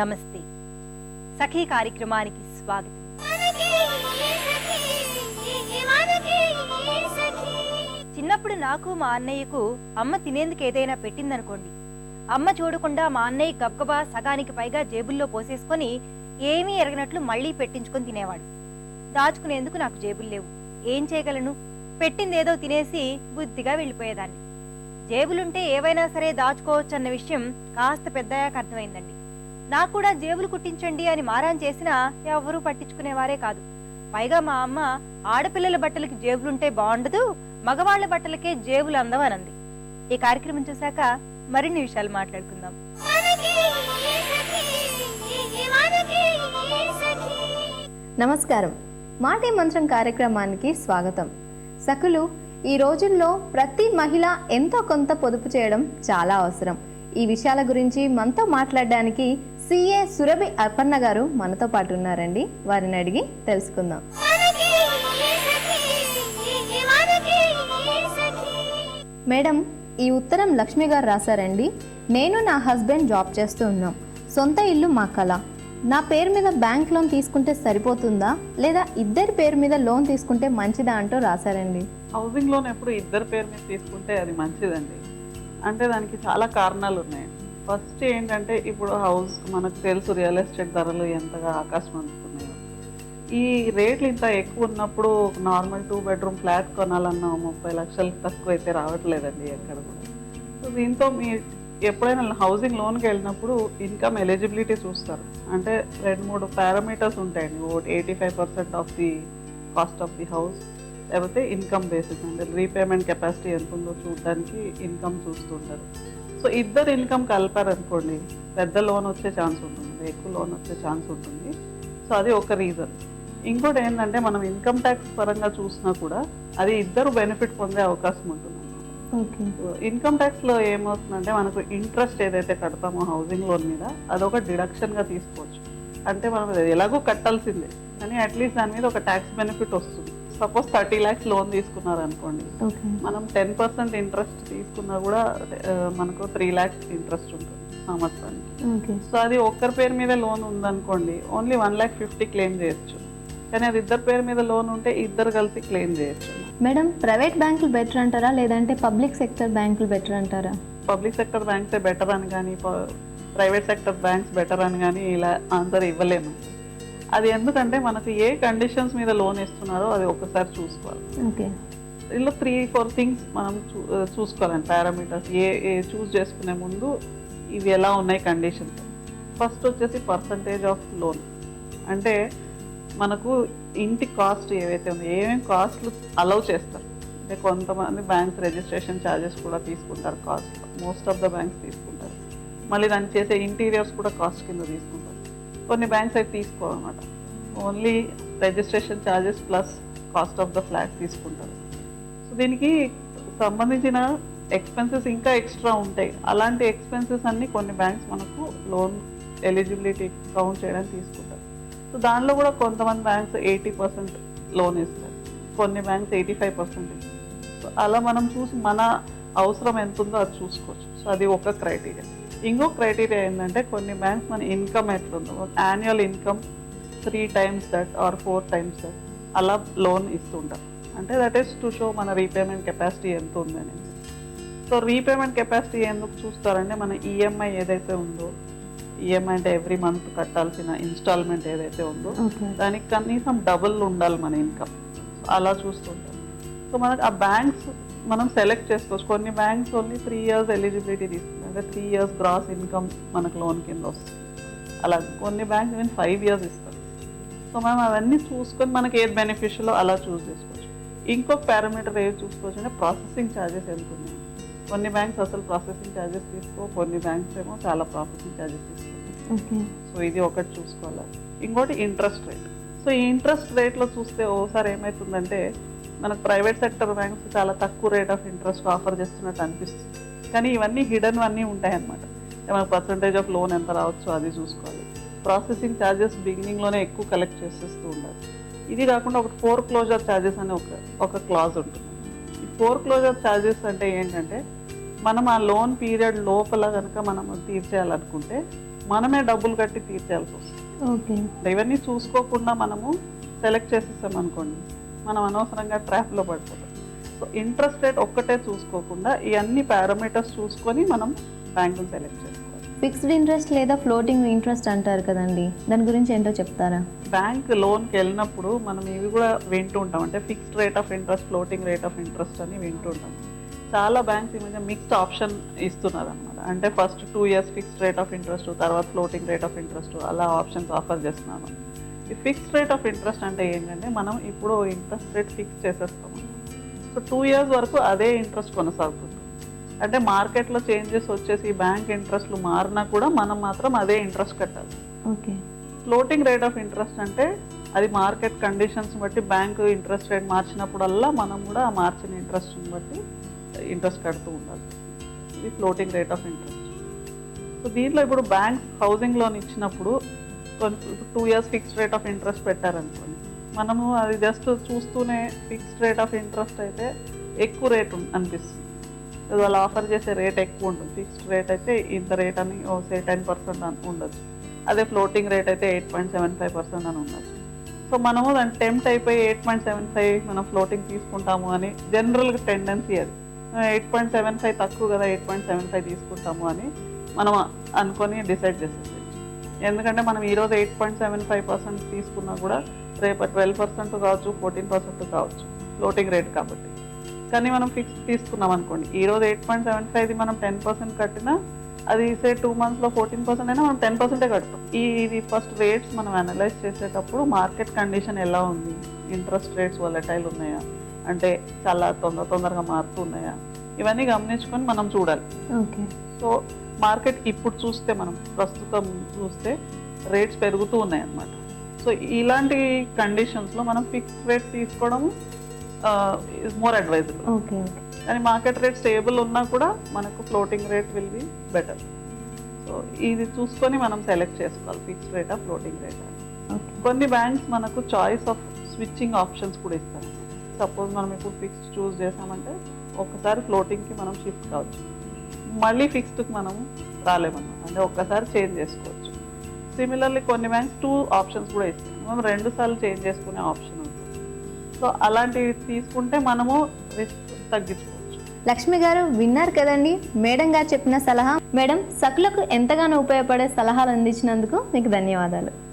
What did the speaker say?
నమస్తే. సఖీ కార్యక్రమానికి స్వాగతం. చిన్నప్పుడు నాకు మా అన్నయ్యకు అమ్మ తినేందుకు ఏదైనా పెట్టిందనుకోండి. అమ్మ చూడకుండా మా అన్నయ్య గబగబా సగానికి పైగా జేబుల్లో పోసేసుకొని ఏమీ ఎరగనట్లు మళ్ళీ పెట్టించుకొని తినేవాడు. దాచుకునేందుకు నాకు జేబులు లేవు. ఏం చేయగలను? పెట్టిందేదో తినేసి బుద్ధిగా వెళ్ళిపోయేదాన్ని. జేబులుంటే ఏవైనా సరే దాచుకోవచ్చు అన్న విషయం కాస్త పెద్దయాక అర్థమైందండి. నాకు కూడా జేబులు కుట్టించండి అని మారాన్ చేసినా ఎవరూ పట్టించుకునేవారే కాదు. పైగా మా అమ్మ ఆడపిల్లల బట్టలకి జేబులుంటే బాగుండదు మగవాళ్ళ బట్టలకే జేబులు అందవనంది. ఈ కార్యక్రమం చూశాక మరిన్ని విషయాలు మాట్లాడుకుందాం. నమస్కారం. మాటే మంత్రం కార్యక్రమానికి స్వాగతం. సకులు ఈ రోజుల్లో ప్రతి మహిళ ఎంతో కొంత పొదుపు చేయడం చాలా అవసరం. ఈ విషయాల గురించి మనతో మాట్లాడడానికి సిఏ సురభి అర్పన్న గారు మనతో పాటు ఉన్నారండి. వారిని అడిగి తెలుసుకుందాం. మేడం ఈ ఉత్తరం లక్ష్మి గారు రాశారండి. నేను నా హస్బెండ్ జాబ్ చేస్తూ ఉన్నాం. సొంత ఇల్లు మా కళ. నా పేరు మీద బ్యాంక్ లోన్ తీసుకుంటే సరిపోతుందా? లేదా ఇద్దరి పేరు మీద లోన్ తీసుకుంటే మంచిదా అంటూ రాశారండి. హౌసింగ్ లోన్ ఎప్పుడు ఇద్దరు పేరు మీద తీసుకుంటే అది మంచిదండి. అంటే దానికి చాలా కారణాలు ఉన్నాయి. ఫస్ట్ ఏంటంటే ఇప్పుడు హౌస్ మనకు తెలుసు రియల్ ఎస్టేట్ ధరలు ఎంతగా ఆకాశం అందుతున్నాయో. ఈ రేట్లు ఇంత ఎక్కువ ఉన్నప్పుడు నార్మల్ టూ బెడ్రూమ్ ఫ్లాట్ కొనాలన్నా ముప్పై లక్షలు తక్కువ అయితే రావట్లేదండి ఎక్కడ కూడా. సో దీంతో మీ ఎప్పుడైనా హౌసింగ్ లోన్కి వెళ్ళినప్పుడు ఇన్కమ్ ఎలిజిబిలిటీ చూస్తారు. అంటే రెండు మూడు పారామీటర్స్ ఉంటాయండి. ఒకటి eighty five percent of the cost of the house లేకపోతే ఇన్కమ్ బేసిస్ అంటే రీపేమెంట్ కెపాసిటీ ఎంత ఉందో చూడడానికి ఇన్కమ్ చూస్తుంటారు. సో ఇద్దరు ఇన్కమ్ కలిపారనుకోండి పెద్ద లోన్ వచ్చే ఛాన్స్ ఉంటుంది ఎక్కువ లోన్ వచ్చే ఛాన్స్ ఉంటుంది. సో అది ఒక రీజన్. ఇంకోటి ఏంటంటే మనం ఇన్కమ్ ట్యాక్స్ పరంగా చూసినా కూడా అది ఇద్దరు బెనిఫిట్ పొందే అవకాశం ఉంటుంది. ఇన్కమ్ ట్యాక్స్లో ఏమవుతుందంటే మనకు ఇంట్రెస్ట్ ఏదైతే కడతామో హౌసింగ్ లోన్ మీద అదొక డిడక్షన్గా తీసుకోవచ్చు. అంటే మనం ఎలాగో కట్టాల్సిందే కానీ అట్లీస్ట్ దాని మీద ఒక ట్యాక్స్ బెనిఫిట్ వస్తుంది. సపోజ్ థర్టీ ల్యాక్స్ లోన్ తీసుకున్నారు అనుకోండి మనం టెన్ పర్సెంట్ ఇంట్రెస్ట్ తీసుకున్నా కూడా మనకు త్రీ ల్యాక్స్ ఇంట్రెస్ట్ ఉంటుంది సంవత్సరానికి సో అది ఒక్కరి పేరు మీద లోన్ ఉందనుకోండి only one lakh fifty claim చేయొచ్చు. కానీ అది ఇద్దరు పేరు మీద లోన్ ఉంటే ఇద్దరు కలిసి క్లెయిమ్ చేయొచ్చు. మేడం ప్రైవేట్ బ్యాంకులు బెటర్ అంటారా లేదంటే పబ్లిక్ సెక్టర్ బ్యాంకులు బెటర్ అంటారా? పబ్లిక్ సెక్టర్ బ్యాంక్సే బెటర్ అని కానీ ప్రైవేట్ సెక్టర్ బ్యాంక్స్ బెటర్ అని కానీ ఇలా ఆన్సర్ ఇవ్వలేము. అది ఎందుకంటే మనకు ఏ కండిషన్స్ మీద లోన్ ఇస్తున్నారో అది ఒకసారి చూసుకోవాలి. ఓకే. ఇందులో త్రీ ఫోర్ థింగ్స్ మనం చూ చూసుకోవాలండి పారామీటర్స్ ఏ ఏ చూస్ చేసుకునే ముందు ఇవి ఎలా ఉన్నాయి కండిషన్స్ ఫస్ట్ వచ్చేసి పర్సంటేజ్ ఆఫ్ లోన్ అంటే మనకు ఇంటి కాస్ట్ ఏవైతే ఉందో ఏమేమి కాస్ట్లు అలౌ చేస్తారు? అంటే కొంతమంది బ్యాంక్స్ రిజిస్ట్రేషన్ ఛార్జెస్ కూడా తీసుకుంటారు cost most of the banks తీసుకుంటారు. మళ్ళీ దాన్ని చేసే ఇంటీరియర్స్ కూడా కాస్ట్ కింద తీసుకుంటారు. కొన్ని బ్యాంక్స్ అయితే తీసుకోవాలన్నమాట only registration charges plus cost of the flat తీసుకుంటారు. సో దీనికి సంబంధించిన ఎక్స్పెన్సెస్ ఇంకా ఎక్స్ట్రా ఉంటాయి. అలాంటి ఎక్స్పెన్సెస్ అన్ని కొన్ని బ్యాంక్స్ మనకు లోన్ ఎలిజిబిలిటీ కౌంట్ చేయడానికి తీసుకుంటారు. సో దానిలో కూడా కొంతమంది బ్యాంక్స్ ఎయిటీ పర్సెంట్ లోన్ ఇస్తారు కొన్ని బ్యాంక్స్ ఎయిటీ ఫైవ్ పర్సెంట్ ఇస్తారు సో అలా మనం చూసి మన అవసరం ఎంత ఉందో అది చూసుకోవచ్చు. సో అది ఒక క్రైటీరియా ఇంకో క్రైటీరియా ఏంటంటే కొన్ని బ్యాంక్స్ మన ఇన్కమ్ ఎట్లుందో. Annual income three times that or four times that అలా లోన్ ఇస్తుంటారు. అంటే దట్ ఈస్ టు షో మన రీపేమెంట్ కెపాసిటీ ఎంత ఉందని. సో రీపేమెంట్ కెపాసిటీ ఎందుకు చూస్తారంటే మన ఈఎంఐ ఏదైతే ఉందో ఈఎంఐ అంటే ఎవ్రీ మంత్ కట్టాల్సిన ఇన్స్టాల్మెంట్ ఏదైతే ఉందో దానికి కనీసం డబుల్ ఉండాలి మన ఇన్కమ్ అలా చూస్తుంటాం సో మనకు ఆ బ్యాంక్స్ మనం సెలెక్ట్ చేసుకోవచ్చు. కొన్ని banks only three years eligibility తీసుకుంటాయి. అంటే త్రీ ఇయర్స్ గ్రాస్ ఇన్కమ్ మనకు లోన్ కింద వస్తుంది. అలా కొన్ని బ్యాంక్స్ ఈవెన్ ఫైవ్ ఇయర్స్ ఇస్తారు. సో మనం అవన్నీ చూసుకొని మనకి ఏది బెనిఫిషియల్ అలా చూస్ చేసుకోవచ్చు. ఇంకొక పారామీటర్ ఏది చూసుకోవచ్చు అంటే ప్రాసెసింగ్ ఛార్జెస్ ఎంత ఉన్నాయి? కొన్ని బ్యాంక్స్ అసలు ప్రాసెసింగ్ ఛార్జెస్ తీసుకో కొన్ని బ్యాంక్స్ ఏమో చాలా ప్రాసెసింగ్ ఛార్జెస్ తీసుకుంటాయి. ఓకే. సో ఇది ఒకటి చూసుకోవాలి. ఇంకోటి ఇంట్రెస్ట్ రేట్ సో ఈ ఇంట్రెస్ట్ రేట్లో చూస్తే ఓసారి ఏమవుతుందంటే మనకు ప్రైవేట్ సెక్టర్ బ్యాంక్స్ చాలా తక్కువ రేట్ ఆఫ్ ఇంట్రెస్ట్ ఆఫర్ చేస్తున్నట్టు అనిపిస్తుంది. కానీ ఇవన్నీ హిడెన్ అన్నీ ఉంటాయన్నమాట. మనకు పర్సంటేజ్ ఆఫ్ లోన్ ఎంత రావచ్చో అది చూసుకోవాలి. ప్రాసెసింగ్ ఛార్జెస్ బిగినింగ్లోనే ఎక్కువ కలెక్ట్ చేసేస్తూ ఉండాలి. ఇది కాకుండా ఒక ఫోర్ క్లోజర్ ఛార్జెస్ అని ఒక ఒక క్లాజ్ ఉంటుంది. ఈ ఫోర్ క్లోజర్ ఛార్జెస్ అంటే ఏంటంటే మనం ఆ లోన్ పీరియడ్ లోపల కనుక మనం తీర్చేయాలనుకుంటే మనమే డబ్బులు కట్టి తీర్చేయాల్సి వస్తుంది. ఇవన్నీ చూసుకోకుండా మనము సెలెక్ట్ చేసేసాం అనుకోండి మనం అనవసరంగా ట్రాప్లో పడిపోతాం. సో ఇంట్రెస్ట్ రేట్ ఒక్కటే చూసుకోకుండా ఈ అన్ని పారామీటర్స్ చూసుకొని మనం బ్యాంకును సెలెక్ట్ చేసుకోవాలి. ఫిక్స్డ్ ఇంట్రెస్ట్ లేదా ఫ్లోటింగ్ ఇంట్రెస్ట్ అంటారు కదండి. దాని గురించి ఏంటో చెప్తారా? బ్యాంక్ లోన్కి వెళ్ళినప్పుడు మనం ఇవి కూడా వింటూ ఉంటాం. అంటే fixed rate of interest floating rate of interest అని వింటూ ఉంటాం. చాలా బ్యాంక్స్ ఈ మధ్య మిక్స్డ్ ఆప్షన్ ఇస్తున్నారు అనమాట అంటే first two years fixed rate of interest తర్వాత ఫ్లోటింగ్ రేట్ ఆఫ్ ఇంట్రెస్ట్ అలా ఆప్షన్స్ ఆఫర్ చేస్తున్నాను. ఈ ఫిక్స్డ్ రేట్ ఆఫ్ ఇంట్రెస్ట్ అంటే ఏంటంటే మనం ఇప్పుడు ఇంట్రెస్ట్ రేట్ ఫిక్స్ చేసేస్తాం. సో టూ ఇయర్స్ వరకు అదే ఇంట్రెస్ట్ కొనసాగుతుంది. అంటే మార్కెట్లో చేంజెస్ వచ్చేసి బ్యాంక్ ఇంట్రెస్ట్లు మారినా కూడా మనం మాత్రం అదే ఇంట్రెస్ట్ కట్టాలి. Okay. Floating rate of interest అంటే అది మార్కెట్ కండిషన్స్ బట్టి బ్యాంకు ఇంట్రెస్ట్ రేట్ మార్చినప్పుడల్లా మనం కూడా ఆ మార్చిన ఇంట్రెస్ట్ని బట్టి ఇంట్రెస్ట్ కడుతూ ఉండాలి. ఇది floating rate of interest so దీంట్లో ఇప్పుడు బ్యాంక్స్ హౌసింగ్ లోన్ ఇచ్చినప్పుడు two years fixed rate of interest పెట్టారనుకోండి. మనము అది జస్ట్ చూస్తూనే ఫిక్స్డ్ రేట్ ఆఫ్ ఇంట్రెస్ట్ అయితే ఎక్కువ రేట్ అనిపిస్తుంది. వాళ్ళు ఆఫర్ చేసే రేట్ ఎక్కువ ఉంటుంది. ఫిక్స్డ్ రేట్ అయితే ఇంత రేట్ అని సే టెన్ పర్సెంట్ అని ఉండొచ్చు. అదే ఫ్లోటింగ్ రేట్ అయితే eight point seven five percent అని ఉండొచ్చు. సో మనము దాన్ని టెంప్ట్ అయిపోయి ఎయిట్ పాయింట్ సెవెన్ ఫైవ్ మనం ఫ్లోటింగ్ తీసుకుంటాము అని జనరల్గా టెండెన్సీ అది. ఎయిట్ పాయింట్ సెవెన్ ఫైవ్ తక్కువ కదా ఎయిట్ పాయింట్ సెవెన్ ఫైవ్ తీసుకుంటాము అని మనం అనుకొని డిసైడ్ చేసేది ఎందుకంటే మనం ఈరోజు eight point seven five percent తీసుకున్నా కూడా రేపు ట్వెల్వ్ పర్సెంట్ కావచ్చు ఫోర్టీన్ పర్సెంట్ కావచ్చు ఫ్లోటింగ్ రేట్ కాబట్టి. కానీ మనం ఫిక్స్ తీసుకున్నాం అనుకోండి. ఈరోజు ఎయిట్ పాయింట్ సెవెన్ ఫైవ్ది మనం టెన్ పర్సెంట్ కట్టినా అది సే టూ మంత్స్లో ఫోర్టీన్ పర్సెంట్ అయినా మనం టెన్ పర్సెంటే కడతాం ఈ ఇది ఫస్ట్ రేట్స్ మనం అనలైజ్ చేసేటప్పుడు మార్కెట్ కండిషన్ ఎలా ఉంది? ఇంట్రెస్ట్ రేట్స్ వలటైల్ ఉన్నాయా? అంటే చాలా తొందర తొందరగా మారుతూ ఉన్నాయా ఇవన్నీ గమనించుకొని మనం చూడాలి. ఓకే సో మార్కెట్ ఇప్పుడు చూస్తే మనం ప్రస్తుతం చూస్తే రేట్స్ పెరుగుతూ ఉన్నాయి అన్నమాట సో ఇలాంటి కండిషన్స్లో మనం ఫిక్స్డ్ రేట్ తీసుకోవడం ఇస్ మోర్ అడ్వైజబుల్ కానీ మార్కెట్ రేట్ స్టేబుల్ ఉన్నా కూడా మనకు floating rate will be better so ఇది చూసుకొని మనం సెలెక్ట్ చేసుకోవాలి ఫిక్స్డ్ రేటా ఫ్లోటింగ్ రేటా కొన్ని బ్యాంక్స్ మనకు చాయిస్ ఆఫ్ స్విచ్చింగ్ ఆప్షన్స్ కూడా ఇస్తారు. సపోజ్ మనం ఇప్పుడు ఫిక్స్డ్ చూస్ చేసామంటే ఒక్కసారి ఫ్లోటింగ్కి మనం షిఫ్ట్ కావచ్చు. మళ్ళీ ఫిక్స్డ్కి మనం రాలేమన్నమాట. అంటే ఒక్కసారి చేంజ్ చేసుకోవచ్చు. సిమిలర్లీ కొన్ని బ్యాంక్స్ టూ ఆప్షన్స్ కూడా ఇస్తాయి. మనం రెండు సార్లు చేంజ్ చేసుకునే ఆప్షన్ ఉంటుంది సో అలాంటివి తీసుకుంటే మనము రిస్క్ తగ్గించుకోవచ్చు. లక్ష్మి గారు విన్నారు కదండి? మేడం గారు చెప్పిన సలహా. మేడం సకులకు ఎంతగానో ఉపయోగపడే సలహాలు అందించినందుకు మీకు ధన్యవాదాలు.